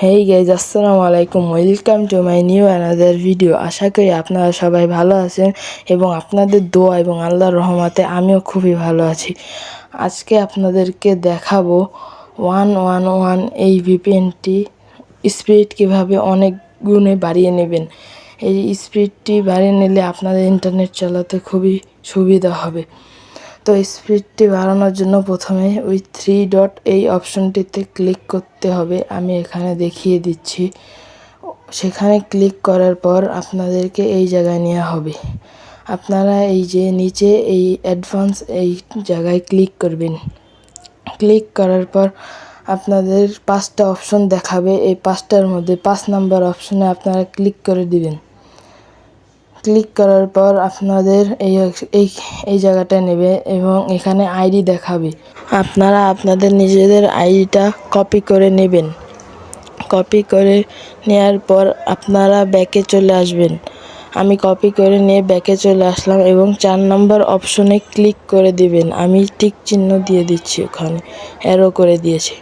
হেই guys আসসালামু আলাইকুম welcome to my new another video আশা করি আপনারা সবাই ভালো আছেন এবং আপনাদের দোয়া এবং আল্লাহর রহমতে আমিও খুবই ভালো আছি আজকে আপনাদেরকে দেখাবো ওয়ান ওয়ান ওয়ান এই ভিপিএনটি স্পিড কীভাবে অনেক গুণে বাড়িয়ে নেবেন এই স্পিডটি বাড়িয়ে নিলে আপনাদের ইন্টারনেট চালাতে খুবই সুবিধা হবে তো স্পিডটি বাড়ানোর জন্য প্রথমে ওই থ্রি ডট এই অপশনটিতে ক্লিক করতে হবে। আমি এখানে দেখিয়ে দিচ্ছি। সেখানে ক্লিক করার পর আপনাদেরকে এই জায়গায় নেওয়া হবে। আপনারা এই যে নিচে এই অ্যাডভান্স এই জায়গায় ক্লিক করবেন। ক্লিক করার পর আপনাদের পাঁচটা অপশন দেখাবে। এই পাঁচটার মধ্যে পাঁচ নাম্বার অপশনে আপনারা ক্লিক করে দিবেন। ক্লিক করার পর আপনাদের এই এই এই জায়গাটা নেবে এবং এখানে আইডি দেখাবে। আপনারা আপনাদের নিজেদের আইডিটা কপি করে নেবেন। কপি করে নেওয়ার পর আপনারা ব্যাকে চলে আসবেন। আমি কপি করে নিয়ে ব্যাকে চলে আসলাম এবং চার নম্বর অপশনে ক্লিক করে দিবেন। আমি টিক চিহ্ন দিয়ে দিচ্ছি ওখানে। অ্যারো করে দিয়েছি।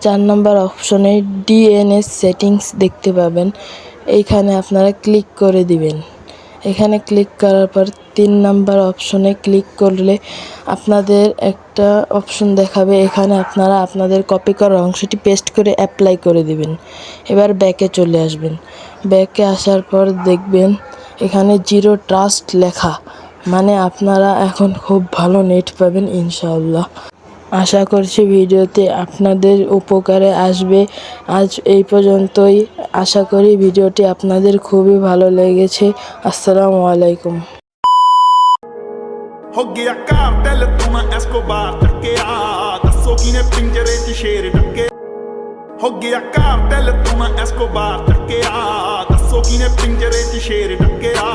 চার নম্বর অপশনে ডিএনএস সেটিংস দেখতে পাবেন। এইখানে আপনারা ক্লিক করে দিবেন। এখানে ক্লিক করার পর তিন নাম্বার অপশনে ক্লিক করলে আপনাদের একটা অপশন দেখাবে। এখানে আপনারা আপনাদের কপি করা অংশটি পেস্ট করে অ্যাপ্লাই করে দিবেন। এবার ব্যাকে চলে আসবেন। ব্যাকে আসার পর দেখবেন এখানে জিরো ট্রাস্ট লেখা। মানে আপনারা এখন খুব ভালো নেট পাবেন ইনশাআল্লাহ। আশা করছি ভিডিওতে আপনাদের উপকারে আসবে আজ এই পর্যন্তই আশা করি ভিডিওটি আপনাদের খুবই ভালো লেগেছে আসসালামু আলাইকুম ਹੋ ਗਿਆ ਕਾਰਟੈਲ ਤੂੰ ਮੈਂ ਐਸਕੋਬਾਰ ਟੱਕਿਆ ਦੱਸੋ ਕਿਨੇ ਪਿੰਜਰੇ 'ਚ ਸ਼ੇਰ ਡੱਕੇ ਹੋ ਗਿਆ ਕਾਰਟੈਲ ਤੂੰ ਮੈਂ ਐਸਕੋਬਾਰ ਟੱਕਿਆ ਦੱਸੋ ਕਿਨੇ ਪਿੰਜਰੇ 'ਚ ਸ਼ੇਰ ਡੱਕਿਆ